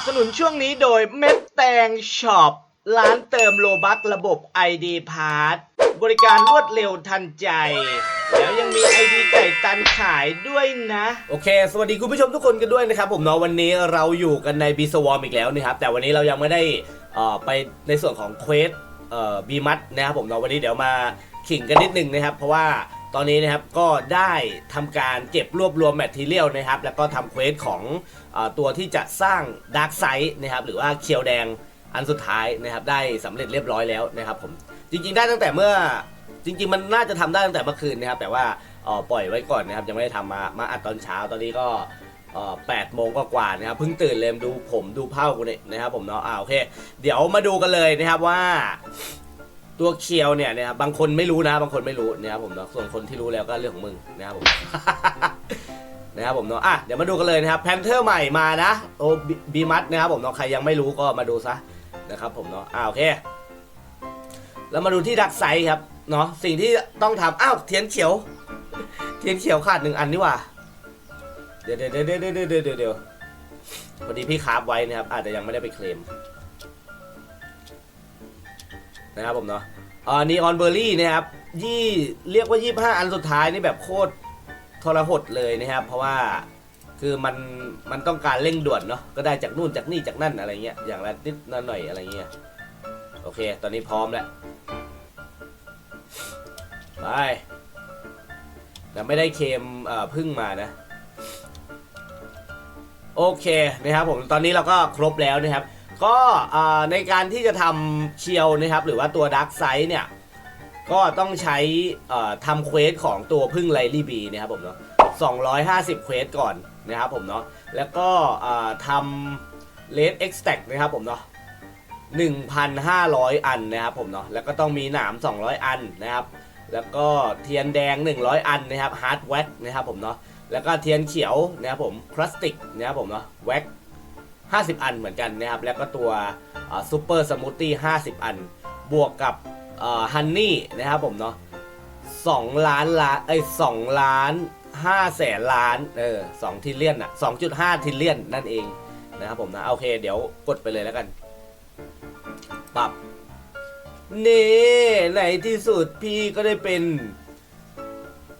บสนุนช่วงนี้โดยเม็ดแตงช็อปร้านเติมโลบักระบบ ID p a s s บริการรวดเร็วทันใจ แล้วยังมี ID ไก่ตันขายด้วยนะ โอเค สวัสดีคุณผู้ชมทุกคนกันด้วยนะครับ ผมเนาะวันนี้เราอยู่กันในบีสวอมอีกแล้วนะครับ แต่วันนี้เรายังไม่ได้เอ่อไปในส่วนของเควสเอ่อบีมัดนะครับผมเนาะวันนี้เดี๋ยวมาขิงกันนิดนึงนะครับ เพราะว่า ตอนนี้นะครับก็ได้ทำการเก็บรวบรวมแมทเทียลนะครับ แล้วก็ทำเควสของอตัวที่จะสร้างดาร์กไซ d ์นะครับ หรือว่าเคียวแดงอันสุดท้ายนะครับ ได้สำเร็จเรียบร้อยแล้วนะครับผมจริง ๆ ได้ตั้งแต่เมื่อจริง ๆ มันน่าจะทำได้ตั้งแต่เมื่อคืนนะครับ แต่ว่าปล่อยไว้ก่อนนะครับยังไม่ได้ทำมามาอัดตอนเช้าตอนนี้ก็แปดโมงก็กว่าๆนะครับเพิ่งตื่นเลยดูผมดูเผ้ากูเนี่ยนะครับผมเนาะอ่าโอเค เดี๋ยวมาดูกันเลยนะครับว่า ตัวเคียวเนี่ยเนี่ยบางคนไม่รู้นะ บางคนไม่รู้นะครับผมเนาะส่วนคนที่รู้แล้วก็เรื่องของมึงนะครับผม นะครับผมเนาะอะเดี๋ยวมาดูกันเลยนะครับแพนเทอร์ใหม่มานะโอบีมัดนะครับผมเนาะใครยังไม่รู้ก็มาดูซะนะครับผมเนาะอ้าวโอเคแล้วมาดูที่ดักไซครับเนาะสิ่งที่ต้องทำอ้าวเทียนเขียว เทียนเขียวขาดหนึ่งอันนี่ว่าเดี๋ยวเดี๋ยวเดี๋ยวเดี๋ยวเดี๋ยวพอดีพี่คาบไว้นะครับอาจจะยังไม่ได้ไปเคลม นะครับผมเนาะอ่านีออนเบอร์รี่นะครับยี่เรียกว่า 25 อันสุดท้ายนี่แบบโคตรทรหดเลยนะครับ เพราะว่าคือมันมันต้องการเร่งด่วนเนาะก็ได้จากนู่นจากนี่จากนั่นอะไรเงี้ยอย่างละนิดละหน่อยอะไรเงี้ยโอเค ตอนนี้พร้อมแล้วไปแต่ไม่ได้เคมเอ่อพึ่งมานะ โอเคนะครับผมตอนนี้เราก็ครบแล้วนะครับ ก็ในการที่จะทำเคียวนะครับ หรือว่าตัวดักไซ d ์เนี่ย ก็ต้องใช้ทำเควสของตัวพึ่งไลลี่บีนะครับผมเนาะ250 เควสก่อนนะครับผมเนาะแล้วก็ทำเลดเอ็กซ์แตนะครับผมเนาะ1,500 อันนะครับผมเนาะแล้วก็ต้องมีหนาม 200 อันนะครับ แล้วก็เทียนแดง 100 อันนะครับฮาร์ดแว็กนะครับผมเนาะแล้วก็เทียนเขียวนะครับผมพลาสติกนะครับผมเนาะแว็ก 50 อันเหมือนกันนะครับ แล้วก็ตัวซูเปอร์สมูทตี้50 อัน บวกกับฮันนี่นะครับผมเนาะ2ล้านล้านเอ้ย2ล้าน5แสนล้านเออ2ทิลเลียนอะ2.5ทิลเลียนนั่นเองนะครับผมนะโอเคเดี๋ยวกดไปเลยแล้วกันปรับนี่ในที่สุดพี่ก็ได้เป็น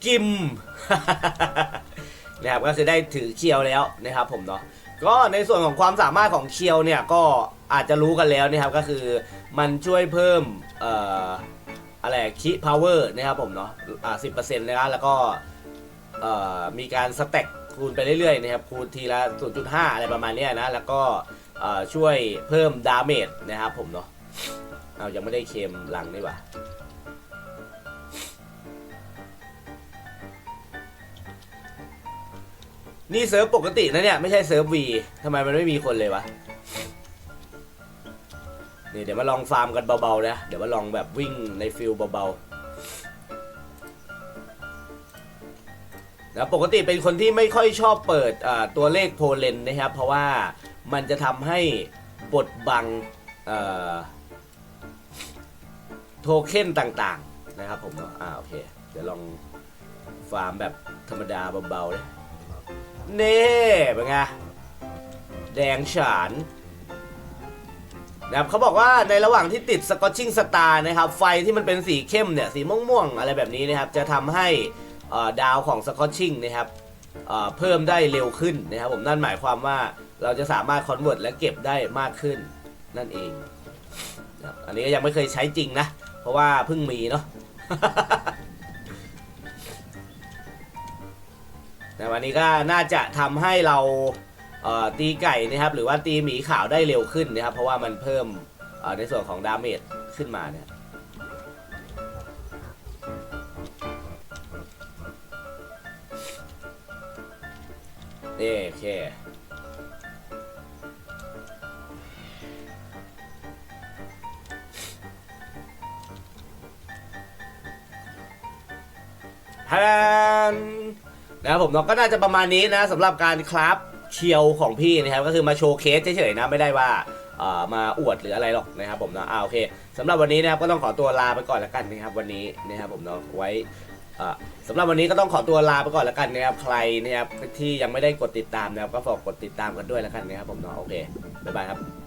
กิมนะครับก็คือได้ถือเคียวแล้วนะครับผมเนาะ ก็ในส่วนของความสามารถของเคียวเนี่ยก็อาจจะรู้กันแล้วนะครับก็คือมันช่วยเพิ่มเอ่ออะไรคิพาวเวอร์นะครับผมเนาะอ่าสิบเปอร์เซ็นต์นะครับแล้วก็เอ่อมีการสแต็กคูณไปเรื่อยๆนะครับคูณทีละ 0.5 อะไรประมาณนี้นะแล้วก็เอ่อช่วยเพิ่มดาเมจนะครับผมเนาะเอายังไม่ได้เคมหลังนี่หว่า นี่เซิร์ฟปกตินะเนี่ย ไม่ใช่เซิร์ฟวีทำไมมันไม่มีคนเลยวะนี่เดี๋ยวมาลองฟาร์มกันเบาๆนะ เดี๋ยวมาลองแบบวิ่งในฟิลเบาๆนะปกติเป็นคนที่ไม่ค่อยชอบเปิดตัวเลขโพเลนนะครับ เพราะว่ามันจะทำให้บดบังโทเค็นต่างๆนะครับผมเนาะอ่าโอเค เดี๋ยวลองฟาร์มแบบธรรมดาเบาๆเลย เน่เป็นไง แดงฉานนะครับเขาบอกว่าในระหว่างที่ติดสกอตชิ่งสตาร์นะครับ ไฟที่มันเป็นสีเข้มเนี่ย สีม่วงๆ อะไรแบบนี้นะครับ จะทำให้ดาวของสกอตชิ่งนะครับเพิ่มได้เร็วขึ้นนะครับผมนั่นหมายความว่าเราจะสามารถคอนเวิร์ตและเก็บได้มากขึ้นนั่นเองนะครับอันนี้ก็ยังไม่เคยใช้จริงนะ เพราะว่าเพิ่งมีเนาะ แต่วันนี้ก็น่าจะทำให้เราเตีไก่นะครับหรือว่าตีหมีขาวได้เร็วขึ้นนะครับ เพราะว่ามันเพิ่มในส่วนของดาเมจขึ้นมาเนี่ยนี่โอเคแพน นะครับผมเนาะก็น่าจะประมาณนี้นะสำหรับการคราฟเชียวของพี่นะครับก็คือมาโชว์เคสเฉยๆนะไม่ได้ว่าเอ่อมาอวดหรืออะไรหรอกนะครับผมเนาะอ่าโอเคสำหรับวันนี้นะครับก็ต้องขอตัวลาไปก่อนแล้วกันนะครับวันนี้นะครับผมเนาะไว้อ่าสำหรับวันนี้ก็ต้องขอตัวลาไปก่อนแล้วกันนะครับใครนะครับที่ยังไม่ได้กดติดตามนะครับก็ฝากกดติดตามกันด้วยแล้วกันนะครับผมเนาะโอเคบ๊ายบายครับ